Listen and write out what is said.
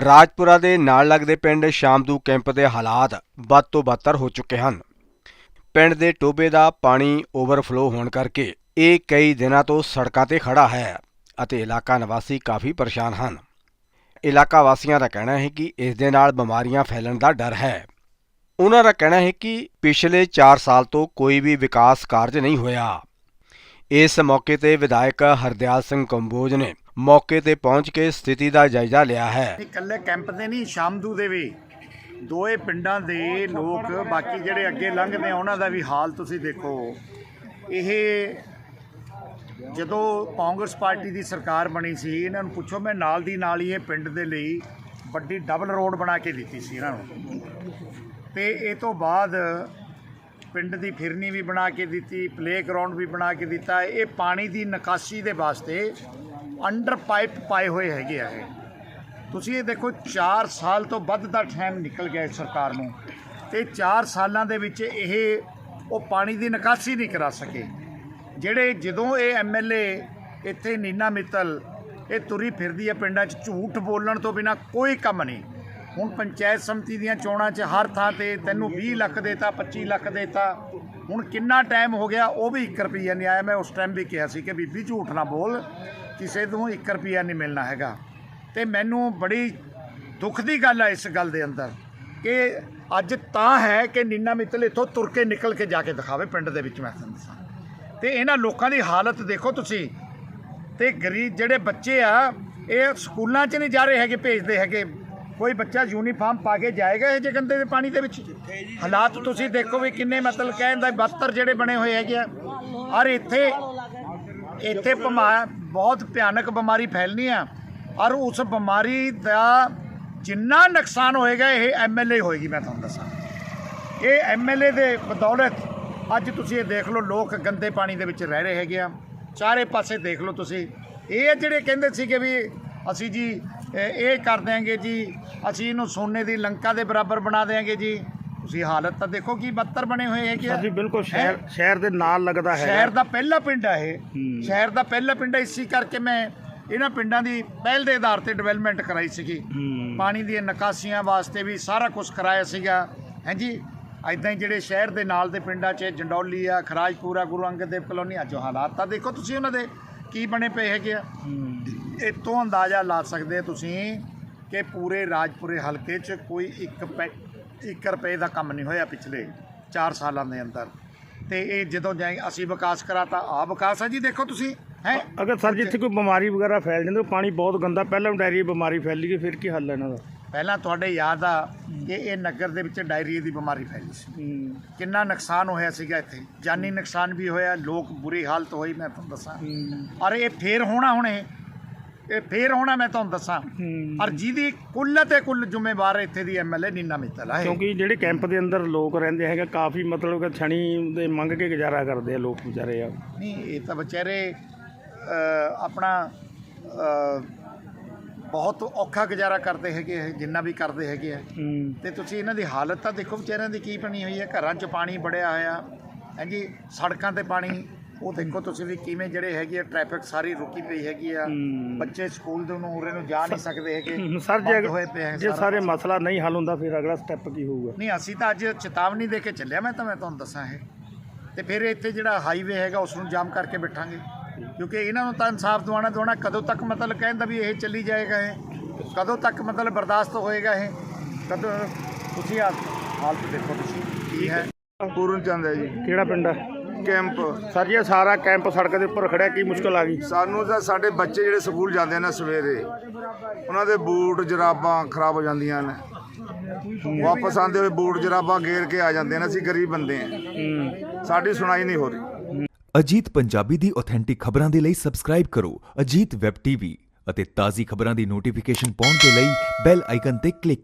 ਰਾਜਪੁਰਾ ਦੇ ਨਾਲ ਲੱਗਦੇ ਪਿੰਡ ਸ਼ਾਮਦੂ ਕੈਂਪ ਦੇ ਹਾਲਾਤ ਬਦ ਤੋਂ ਬਦਤਰ ਹੋ ਚੁੱਕੇ ਹਨ। ਪਿੰਡ ਦੇ ਟੋਬੇ ਦਾ ਪਾਣੀ ਓਵਰਫਲੋ ਹੋਣ ਕਰਕੇ ਇਹ ਕਈ ਦਿਨਾਂ ਤੋਂ ਸੜਕਾਂ ਤੇ ਖੜਾ ਹੈ ਅਤੇ ਇਲਾਕਾ ਨਿਵਾਸੀ ਕਾਫੀ ਪਰੇਸ਼ਾਨ ਹਨ। ਇਲਾਕਾ ਵਾਸੀਆਂ ਦਾ ਕਹਿਣਾ ਹੈ ਕਿ ਇਸ ਦੇ ਨਾਲ ਬਿਮਾਰੀਆਂ ਫੈਲਣ ਦਾ ਡਰ ਹੈ। ਉਹਨਾਂ ਦਾ ਕਹਿਣਾ ਹੈ ਕਿ ਪਿਛਲੇ 4 ਸਾਲ ਤੋਂ ਕੋਈ ਵੀ ਵਿਕਾਸ ਕਾਰਜ ਨਹੀਂ ਹੋਇਆ। ਇਸ ਮੌਕੇ ਤੇ ਵਿਧਾਇਕ ਹਰਦਿਆਲ ਸਿੰਘ ਕੰਬੋਜ ਨੇ ਮੌਕੇ ਤੇ ਪਹੁੰਚ ਕੇ ਸਥਿਤੀ ਦਾ ਜਾਇਜ਼ਾ ਲਿਆ ਹੈ। ਇਕੱਲੇ ਕੈਂਪ ਦੇ ਨਹੀਂ, ਸ਼ਾਮਦੂ ਦੇ ਵੀ। ਦੋਏ ਪਿੰਡਾਂ ਦੇ ਲੋਕ, ਬਾਕੀ ਜਿਹੜੇ ਅੱਗੇ ਲੰਘਦੇ ਆ, ਉਹਨਾਂ ਦਾ ਵੀ ਹਾਲ ਤੁਸੀਂ ਦੇਖੋ। ਇਹ ਜਦੋਂ ਕਾਂਗਰਸ ਪਾਰਟੀ ਦੀ ਸਰਕਾਰ ਬਣੀ ਸੀ, ਇਹਨਾਂ ਨੂੰ ਪੁੱਛੋ, ਮੈਂ ਨਾਲ ਦੀ ਨਾਲ ਹੀ ਇਹ ਪਿੰਡ ਦੇ ਲਈ ਵੱਡੀ ਡਬਲ ਰੋਡ ਬਣਾ ਕੇ ਦਿੱਤੀ ਸੀ ਇਹਨਾਂ ਨੂੰ। ਤੇ ਇਹ ਤੋਂ ਬਾਅਦ ਪਿੰਡ ਦੀ ਫਿਰਨੀ ਵੀ ਬਣਾ ਕੇ ਦਿੱਤੀ ਪਲੇਗਰਾਉਂਡ ਵੀ ਬਣਾ ਕੇ ਦਿੱਤਾ। ਇਹ ਪਾਣੀ ਦੀ ਨਿਕਾਸੀ ਦੇ ਵਾਸਤੇ ਅੰਡਰ ਪਾਈਪ ਪਾਏ ਹੋਏ ਹੈਗੇ ਆ ਇਹ। ਤੁਸੀਂ ਇਹ ਦੇਖੋ 4 ਸਾਲ ਤੋਂ ਵੱਧ ਦਾ ਟਾਈਮ ਨਿਕਲ ਗਿਆ ਇਸ ਸਰਕਾਰ ਨੂੰ। ਤੇ 4 ਸਾਲਾਂ ਦੇ ਵਿੱਚ ਇਹ, ਉਹ ਪਾਣੀ ਦੀ ਨਿਕਾਸੀ ਨਹੀਂ ਕਰਾ ਸਕੇ। ਜਿਹੜੇ ਜਦੋਂ ਇਹ ਐਮਐਲਏ ਇੱਥੇ ਨੀਨਾ ਮਿੱਤਲ, ਇਹ ਤੁਰੀ ਫਿਰਦੀ ਹੈ ਪਿੰਡਾਂ 'ਚ, ਝੂਠ ਬੋਲਣ ਤੋਂ ਬਿਨਾ ਕੋਈ ਕੰਮ ਨਹੀਂ। ਹੁਣ ਪੰਚਾਇਤ ਸਮਿਤੀ ਦੀਆਂ ਚੋਣਾਂ 'ਚ ਹਰ ਥਾਂ ਤੇ ਤੈਨੂੰ 20 ਲੱਖ ਦੇਤਾ 25 ਲੱਖ ਦੇਤਾ। ਹੁਣ ਕਿੰਨਾ ਟਾਈਮ ਹੋ ਗਿਆ, ਉਹ ਵੀ 1 ਰੁਪਈਆ ਨਹੀਂ ਆਇਆ। ਮੈਂ ਉਸ ਟਾਈਮ ਵੀ ਕਿਹਾ ਸੀ ਕਿ ਬੀਬੀ ਝੂਠ ਨਾ ਬੋਲ, ਕਿਸੇ ਤੋਂ 1 ਰੁਪਈਆ ਨਹੀਂ ਮਿਲਣਾ ਹੈਗਾ। ਤੇ ਮੈਨੂੰ ਬੜੀ ਦੁੱਖ ਦੀ ਗੱਲ ਹੈ ਇਸ ਗੱਲ ਦੇ ਅੰਦਰ ਕਿ ਅੱਜ ਤਾਂ ਹੈ ਕਿ ਨੀਨਾ ਮਿੱਤਲ ਇੱਥੋਂ ਤੁਰ ਕੇ ਨਿਕਲ ਕੇ ਜਾ ਕੇ ਦਿਖਾਵੇ, ਪਿੰਡ ਦੇ ਵਿੱਚ ਮੈਂ ਦੱਸਾਂ। ਤੇ ਇਹਨਾਂ ਲੋਕਾਂ ਦੀ ਹਾਲਤ ਦੇਖੋ ਤੁਸੀਂ। ਤੇ ਗਰੀਬ ਜਿਹੜੇ ਬੱਚੇ ਆ, ਇਹ ਸਕੂਲਾਂ 'ਚ ਨਹੀਂ ਜਾ ਰਹੇ ਹੈਗੇ, ਭੇਜਦੇ ਹੈਗੇ। ਕੋਈ ਬੱਚਾ ਯੂਨੀਫਾਰਮ ਪਾ ਕੇ ਜਾਏਗਾ ਇਹ ਜੇ ਗੰਦੇ ਦੇ ਪਾਣੀ ਦੇ ਵਿੱਚ? ਹਾਲਾਤ ਤੁਸੀਂ ਦੇਖੋ ਵੀ ਕਿੰਨੇ ਮਤਲਬ ਕਹਿਣ ਦਾ 72 ਜਿਹੜੇ ਬਣੇ ਹੋਏ ਹੈਗੇ ਆ। ਔਰ ਇੱਥੇ ਇੱਥੇ ਬਿਮਾ- ਬਹੁਤ ਭਿਆਨਕ ਬਿਮਾਰੀ ਫੈਲਣੀ ਆ। ਔਰ ਉਸ ਬਿਮਾਰੀ ਦਾ ਜਿੰਨਾ ਨੁਕਸਾਨ ਹੋਏਗਾ, ਇਹ ਐਮਐਲਏ ਹੋਏਗੀ, ਮੈਂ ਤੁਹਾਨੂੰ ਦੱਸਾਂ। ਇਹ ਐਮਐਲਏ ਦੇ ਬਦੌਲਤ ਅੱਜ ਤੁਸੀਂ ਇਹ ਦੇਖ ਲਓ, ਲੋਕ ਗੰਦੇ ਪਾਣੀ ਦੇ ਵਿੱਚ ਰਹਿ ਰਹੇ ਹੈਗੇ ਆ। ਚਾਰੇ ਪਾਸੇ ਦੇਖ ਲਓ ਤੁਸੀਂ। ਇਹ ਜਿਹੜੇ ਕਹਿੰਦੇ ਸੀਗੇ ਵੀ ਅਸੀਂ ਜੀ ਇਹ ਕਰ ਦਿਆਂਗੇ ਜੀ। ਅਸੀਂ ਇਹਨੂੰ ਸੋਨੇ ਦੀ ਲੰਕਾ ਦੇ ਬਰਾਬਰ ਬਣਾ ਦਿਆਂਗੇ ਜੀ। ਤੁਸੀਂ ਹਾਲਤ ਤਾਂ ਦੇਖੋ ਕੀ ਬੱਤਰ ਬਣੇ ਹੋਏ ਹੈਗੇ ਆ। ਜੀ ਬਿਲਕੁਲ ਸ਼ਹਿਰ ਸ਼ਹਿਰ ਦੇ ਨਾਲ ਲੱਗਦਾ ਹੈ ਸ਼ਹਿਰ ਦਾ ਪਹਿਲਾ ਪਿੰਡ ਹੈ ਇਹ। ਸ਼ਹਿਰ ਦਾ ਪਹਿਲਾ ਪਿੰਡ ਹੈ ਇਸੇ ਕਰਕੇ ਮੈਂ ਇਹਨਾਂ ਪਿੰਡਾਂ ਦੀ ਪਹਿਲ ਦੇ ਆਧਾਰ ਤੇ ਡਿਵੈਲਪਮੈਂਟ ਕਰਾਈ ਸੀਗੀ। ਹੂੰ। ਪਾਣੀ ਦੀਆਂ ਨਿਕਾਸੀਆਂ ਵਾਸਤੇ ਵੀ ਸਾਰਾ ਕੁਝ ਕਰਾਇਆ ਸੀਗਾ। ਹਾਂਜੀ ਐਦਾਂ ਹੀ ਜਿਹੜੇ ਸ਼ਹਿਰ ਦੇ ਨਾਲ ਦੇ ਪਿੰਡਾਂ 'ਚ ਜੰਡੌਲੀ ਆ ਖਰਾਜਪੁਰਾ ਗੁਰੂ ਅੰਗਦ ਦੇਵ ਕਲੋਨੀ ਅੱਜ ਉਹ ਹਾਲਾਤ ਤਾਂ ਦੇਖੋ ਤੁਸੀਂ ਉਹਨਾਂ ਦੇ ਕੀ ਬਣੇ ਪਏ ਹੈਗੇ ਆ। ਇਹ ਤੋਂ ਅੰਦਾਜ਼ਾ ਲਾ ਸਕਦੇ ਤੁਸੀਂ ਕਿ ਪੂਰੇ ਰਾਜਪੁਰੇ ਹਲਕੇ 'ਚ ਕੋਈ ਇੱਕ ਪੈ 1 ਰੁਪਏ ਦਾ ਕੰਮ ਨਹੀਂ ਹੋਇਆ ਪਿਛਲੇ 4 ਸਾਲਾਂ ਦੇ ਅੰਦਰ। ਤੇ ਇਹ ਜਦੋਂ ਜਾਏ ਅਸੀਂ ਵਿਕਾਸ ਕਰਾਤਾ ਆ ਵਿਕਾਸ ਆ ਜੀ ਦੇਖੋ ਤੁਸੀਂ ਹੈ? ਅਗਰ ਸਰ ਜਿੱਥੇ ਕੋਈ ਬਿਮਾਰੀ ਵਗੈਰਾ ਫੈਲ ਜਾਂਦੀ ਪਾਣੀ ਬਹੁਤ ਗੰਦਾ ਪਹਿਲਾਂ ਡਾਇਰੀਆ ਬਿਮਾਰੀ ਫੈਲੀ ਗਈ ਫਿਰ ਕੀ ਹੱਲ ਹੈ ਇਹਨਾਂ ਦਾ? ਪਹਿਲਾਂ ਤੁਹਾਡੇ ਯਾਦ ਆ ਕਿ ਇਹ ਨਗਰ ਦੇ ਵਿੱਚ ਡਾਇਰੀਆ ਦੀ ਬਿਮਾਰੀ ਫੈਲੀ ਸੀ। ਕਿੰਨਾ ਨੁਕਸਾਨ ਹੋਇਆ ਸੀਗਾ ਇੱਥੇ। ਜਾਨੀ ਨੁਕਸਾਨ ਵੀ ਹੋਇਆ ਲੋਕ ਬੁਰੀ ਹਾਲਤ ਹੋਈ ਮੈਂ ਤੁਹਾਨੂੰ ਦੱਸਾਂ। ਔਰ ਇਹ ਫੇਰ ਹੋਣਾ ਹੁਣ ਇਹ ਇਹ ਫੇਰ ਹੋਣਾ ਮੈਂ ਤੁਹਾਨੂੰ ਦੱਸਾਂ। ਔਰ ਜਿਹਦੀ ਕੁੱਲ ਤੇ ਕੁੱਲ ਜ਼ਿੰਮੇਵਾਰ ਇੱਥੇ ਦੀ ਐਮਐਲਏ ਨੀਨਾ ਮਿੱਤਲ ਹੈ। ਕਿਉਂਕਿ ਜਿਹੜੇ ਕੈਂਪ ਦੇ ਅੰਦਰ ਲੋਕ ਰਹਿੰਦੇ ਹੈਗੇ ਕਾਫੀ ਮਤਲਬ ਕਿ ਛਣੀ ਦੇ ਮੰਗ ਕੇ ਗੁਜ਼ਾਰਾ ਕਰਦੇ ਆ ਲੋਕ ਵਿਚਾਰੇ ਆ। ਨਹੀਂ ਇਹ ਤਾਂ ਵਿਚਾਰੇ ਆਪਣਾ ਬਹੁਤ ਔਖਾ ਗੁਜ਼ਾਰਾ ਕਰਦੇ ਹੈਗੇ ਜਿੰਨਾ ਵੀ ਕਰਦੇ ਹੈਗੇ ਆ। ਤੇ ਤੁਸੀਂ ਇਹਨਾਂ ਦੀ ਹਾਲਤ ਤਾਂ ਦੇਖੋ ਵਿਚਾਰਿਆਂ ਦੀ ਕੀ ਬਣੀ ਹੋਈ ਹੈ? ਘਰਾਂ 'ਚ ਪਾਣੀ ਬੜਿਆ ਹੋਇਆ। ਹਾਂਜੀ ਸੜਕਾਂ ਤੇ ਪਾਣੀ ਉਹ ਦੇਖੋ ਤੁਸੀਂ ਵੀ ਕਿਵੇਂ ਜਿਹੜੇ ਹੈਗੇ ਆ ਟ੍ਰੈਫਿਕ ਸਾਰੀ ਰੁਕੀ ਪਈ ਹੈਗੀ ਆ। ਹੂੰ। ਬੱਚੇ ਸਕੂਲ ਦੇ ਨੂੰ ਉਰੇ ਨੂੰ ਜਾ ਨਹੀਂ ਸਕਦੇ ਹੈਗੇ। ਸਰ ਜੇ ਹੈ ਜੇ ਸਾਰਾ। ਮਸਲਾ ਨਹੀਂ ਹੱਲ ਹੁੰਦਾ ਫਿਰ ਅਗਲਾ ਸਟੈਪ ਕੀ ਹੋਊਗਾ? ਨਹੀਂ ਅਸੀਂ ਤਾਂ ਅੱਜ ਚੇਤਾਵਨੀ ਦੇ ਕੇ ਚੱਲਿਆ ਮੈਂ ਤਾਂ ਮੈਂ ਤੁਹਾਨੂੰ ਦੱਸਾਂ ਇਹ। ਤੇ ਫਿਰ ਇੱਥੇ ਜਿਹੜਾ ਹਾਈਵੇ ਹੈਗਾ ਉਸ ਨੂੰ ਜਾਮ ਕਰਕੇ ਬੈਠਾਂਗੇ। ਕਿਉਂਕਿ ਇਹਨਾਂ ਨੂੰ ਤਾਂ ਇਨਸਾਫ ਦਿਵਾਉਣਾ ਦਿਵਾਉਣਾ ਕਦੋਂ ਤੱਕ ਮਤਲਬ ਕਹਿੰਦਾ ਵੀ ਇਹ ਚੱਲੀ ਜਾਏਗਾ ਇਹ? ਕਦੋਂ ਤੱਕ ਮਤਲਬ ਬਰਦਾਸ਼ਤ ਹੋਏਗਾ ਇਹ? ਕਦੋਂ ਤੁਸੀਂ ਹਾਲਤ ਦੇਖੋ ਤੁਸੀਂ। ਕੀ ਹੈ? ਪੂਰਨ ਚੰਦ ਹੈ ਜੀ। ਕਿਹੜਾ ਪਿੰਡ ਆ ਕੈਂਪ। ਸਰ ਜੀ ਇਹ ਸਾਰਾ ਕੈਂਪ ਸੜਕ ਦੇ ਉੱਪਰ ਖੜਿਆ ਕੀ ਮੁਸ਼ਕਲ ਆ ਗਈ? ਸਾਨੂੰ ਤਾਂ ਸਾਡੇ ਬੱਚੇ ਜਿਹੜੇ ਸਕੂਲ ਜਾਂਦੇ ਨੇ ਸਵੇਰੇ ਉਹਨਾਂ ਦੇ ਬੂਟ ਜਰਾਬਾਂ ਖਰਾਬ ਹੋ ਜਾਂਦੀਆਂ ਨੇ। ਵਾਪਸ ਆਉਂਦੇ ਹੋਏ ਬੂਟ ਜਰਾਬਾਂ ਗੇਰ ਕੇ ਆ ਜਾਂਦੇ ਨੇ ਅਸੀਂ ਗਰੀਬ ਬੰਦੇ ਹਾਂ। ਸਾਡੀ ਸੁਣਾਈ ਨਹੀਂ ਹੋ ਰਹੀ। ਅਜੀਤ ਪੰਜਾਬੀ ਦੀ ਆਥੈਂਟਿਕ ਖਬਰਾਂ ਦੇ ਲਈ ਸਬਸਕ੍ਰਾਈਬ ਕਰੋ ਅਜੀਤ ਵੈਬ ਟੀਵੀ ਅਤੇ ਤਾਜ਼ੀ ਖਬਰਾਂ ਦੀ ਨੋਟੀਫਿਕੇਸ਼ਨ ਪਾਉਣ ਦੇ ਲਈ ਬੈਲ ਆਈਕਨ ਤੇ ਕਲਿੱਕ